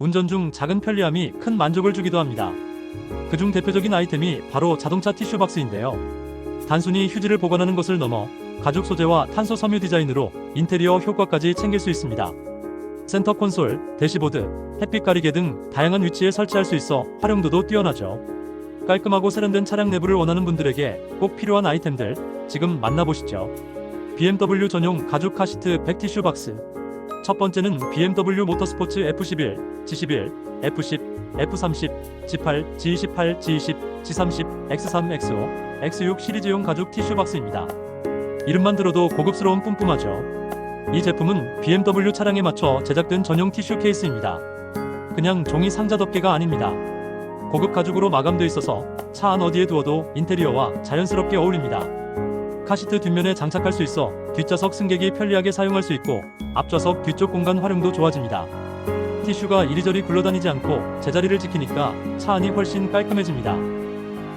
운전 중 작은 편리함이 큰 만족을 주기도 합니다. 그중 대표적인 아이템이 바로 자동차 티슈 박스인데요. 단순히 휴지를 보관하는 것을 넘어 가죽 소재와 탄소 섬유 디자인으로 인테리어 효과까지 챙길 수 있습니다. 센터 콘솔, 대시보드, 햇빛 가리개 등 다양한 위치에 설치할 수 있어 활용도도 뛰어나죠. 깔끔하고 세련된 차량 내부를 원하는 분들에게 꼭 필요한 아이템들 지금 만나보시죠. BMW 전용 가죽 카시트 백 티슈 박스. 첫 번째는 BMW 모터스포츠 F11, G11, F10, F30, G8, G28, G20, G30, X3, X5, X6 시리즈용 가죽 티슈 박스입니다. 이름만 들어도 고급스러운 뿜뿜하죠. 이 제품은 BMW 차량에 맞춰 제작된 전용 티슈 케이스입니다. 그냥 종이 상자 덮개가 아닙니다. 고급 가죽으로 마감되어 있어서 차 안 어디에 두어도 인테리어와 자연스럽게 어울립니다. 카시트 뒷면에 장착할 수 있어 뒷좌석 승객이 편리하게 사용할 수 있고 앞좌석 뒤쪽 공간 활용도 좋아집니다. 티슈가 이리저리 굴러다니지 않고 제자리를 지키니까 차 안이 훨씬 깔끔해집니다.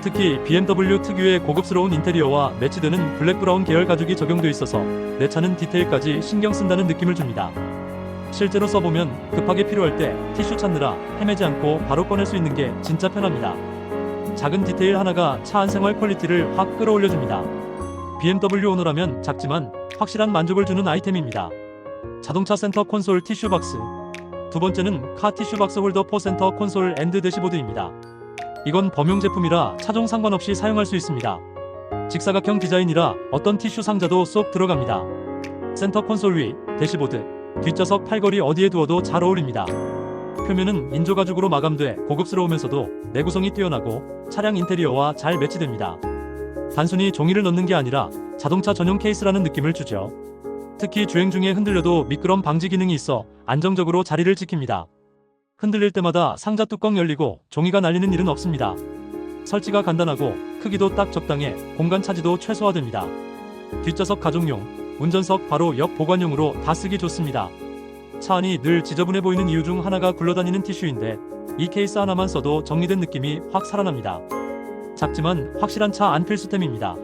특히 BMW 특유의 고급스러운 인테리어와 매치되는 블랙 브라운 계열 가죽이 적용되어 있어서 내 차는 디테일까지 신경 쓴다는 느낌을 줍니다. 실제로 써보면 급하게 필요할 때 티슈 찾느라 헤매지 않고 바로 꺼낼 수 있는 게 진짜 편합니다. 작은 디테일 하나가 차 안 생활 퀄리티를 확 끌어올려줍니다. BMW 오너라면 작지만 확실한 만족을 주는 아이템입니다. 자동차 센터 콘솔 티슈 박스. 두 번째는 카 티슈 박스 홀더 포 센터 콘솔 앤드 대시보드입니다. 이건 범용 제품이라 차종 상관없이 사용할 수 있습니다. 직사각형 디자인이라 어떤 티슈 상자도 쏙 들어갑니다. 센터 콘솔 위, 대시보드, 뒷좌석 팔걸이 어디에 두어도 잘 어울립니다. 표면은 인조 가죽으로 마감돼 고급스러우면서도 내구성이 뛰어나고 차량 인테리어와 잘 매치됩니다. 단순히 종이를 넣는 게 아니라 자동차 전용 케이스라는 느낌을 주죠. 특히 주행 중에 흔들려도 미끄럼 방지 기능이 있어 안정적으로 자리를 지킵니다. 흔들릴 때마다 상자 뚜껑 열리고 종이가 날리는 일은 없습니다. 설치가 간단하고 크기도 딱 적당해 공간 차지도 최소화됩니다. 뒷좌석 가족용, 운전석 바로 옆 보관용으로 다 쓰기 좋습니다. 차 안이 늘 지저분해 보이는 이유 중 하나가 굴러다니는 티슈인데 이 케이스 하나만 써도 정리된 느낌이 확 살아납니다. 작지만 확실한 차 안 필수템입니다.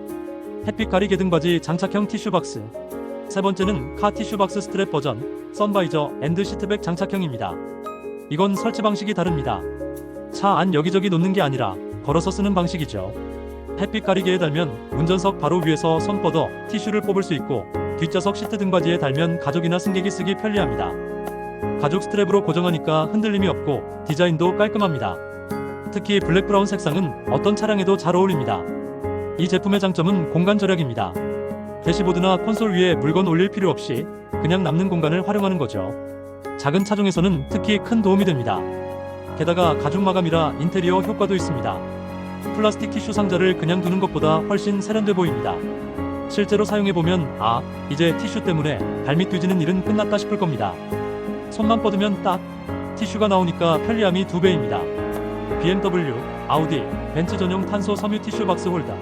햇빛 가리개 등받이 장착형 티슈 박스. 세 번째는 카 티슈 박스 스트랩 버전, 선바이저 앤드 시트백 장착형입니다. 이건 설치 방식이 다릅니다. 차 안 여기저기 놓는 게 아니라 걸어서 쓰는 방식이죠. 햇빛 가리개에 달면 운전석 바로 위에서 손 뻗어 티슈를 뽑을 수 있고 뒷좌석 시트 등받이에 달면 가족이나 승객이 쓰기 편리합니다. 가죽 스트랩으로 고정하니까 흔들림이 없고 디자인도 깔끔합니다. 특히 블랙 브라운 색상은 어떤 차량에도 잘 어울립니다. 이 제품의 장점은 공간 절약입니다. 대시보드나 콘솔 위에 물건 올릴 필요 없이 그냥 남는 공간을 활용하는 거죠. 작은 차종에서는 특히 큰 도움이 됩니다. 게다가 가죽 마감이라 인테리어 효과도 있습니다. 플라스틱 티슈 상자를 그냥 두는 것보다 훨씬 세련돼 보입니다. 실제로 사용해보면 아, 이제 티슈 때문에 발밑 뒤지는 일은 끝났다 싶을 겁니다. 손만 뻗으면 딱 티슈가 나오니까 편리함이 두 배입니다. BMW, 아우디, 벤츠 전용 탄소 섬유 티슈 박스 홀더.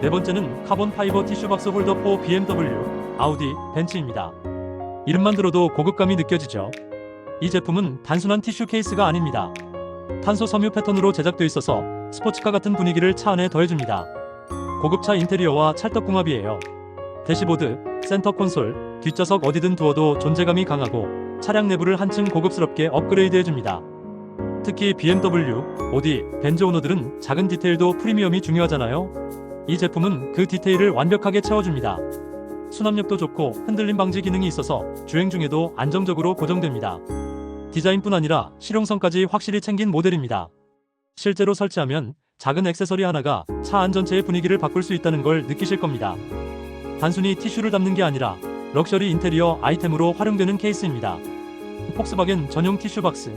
네 번째는 카본 파이버 티슈 박스 홀더 4 BMW, 아우디, 벤츠입니다. 이름만 들어도 고급감이 느껴지죠. 이 제품은 단순한 티슈 케이스가 아닙니다. 탄소 섬유 패턴으로 제작되어 있어서 스포츠카 같은 분위기를 차 안에 더해줍니다. 고급차 인테리어와 찰떡궁합이에요. 대시보드, 센터 콘솔, 뒷좌석 어디든 두어도 존재감이 강하고 차량 내부를 한층 고급스럽게 업그레이드 해줍니다. 특히 BMW, 오디, 벤즈 오너들은 작은 디테일도 프리미엄이 중요하잖아요. 이 제품은 그 디테일을 완벽하게 채워줍니다. 수납력도 좋고 흔들림 방지 기능이 있어서 주행 중에도 안정적으로 고정됩니다. 디자인뿐 아니라 실용성까지 확실히 챙긴 모델입니다. 실제로 설치하면 작은 액세서리 하나가 차 안 전체의 분위기를 바꿀 수 있다는 걸 느끼실 겁니다. 단순히 티슈를 담는 게 아니라 럭셔리 인테리어 아이템으로 활용되는 케이스입니다. 폭스바겐 전용 티슈 박스.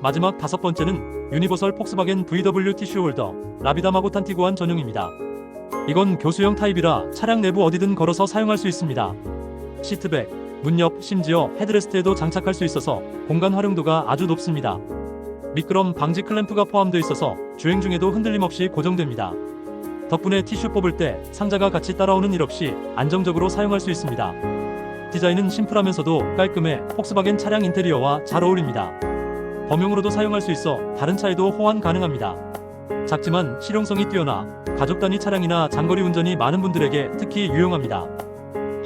마지막 다섯 번째는 유니버설 폭스바겐 VW 티슈 홀더 라비다 마고탄 티구안 전용입니다. 이건 교수형 타입이라 차량 내부 어디든 걸어서 사용할 수 있습니다. 시트백, 문 옆, 심지어 헤드레스트에도 장착할 수 있어서 공간 활용도가 아주 높습니다. 미끄럼 방지 클램프가 포함되어 있어서 주행 중에도 흔들림 없이 고정됩니다. 덕분에 티슈 뽑을 때 상자가 같이 따라오는 일 없이 안정적으로 사용할 수 있습니다. 디자인은 심플하면서도 깔끔해 폭스바겐 차량 인테리어와 잘 어울립니다. 범용으로도 사용할 수 있어 다른 차에도 호환 가능합니다. 작지만 실용성이 뛰어나 가족 단위 차량이나 장거리 운전이 많은 분들에게 특히 유용합니다.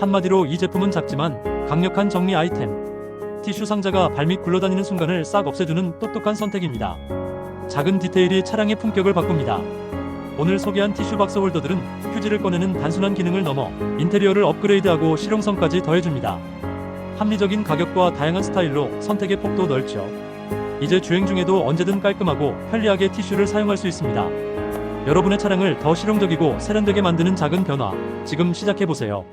한마디로 이 제품은 작지만 강력한 정리 아이템. 티슈 상자가 발밑 굴러다니는 순간을 싹 없애주는 똑똑한 선택입니다. 작은 디테일이 차량의 품격을 바꿉니다. 오늘 소개한 티슈 박스 홀더들은 휴지를 꺼내는 단순한 기능을 넘어 인테리어를 업그레이드하고 실용성까지 더해줍니다. 합리적인 가격과 다양한 스타일로 선택의 폭도 넓죠. 이제 주행 중에도 언제든 깔끔하고 편리하게 티슈를 사용할 수 있습니다. 여러분의 차량을 더 실용적이고 세련되게 만드는 작은 변화, 지금 시작해보세요.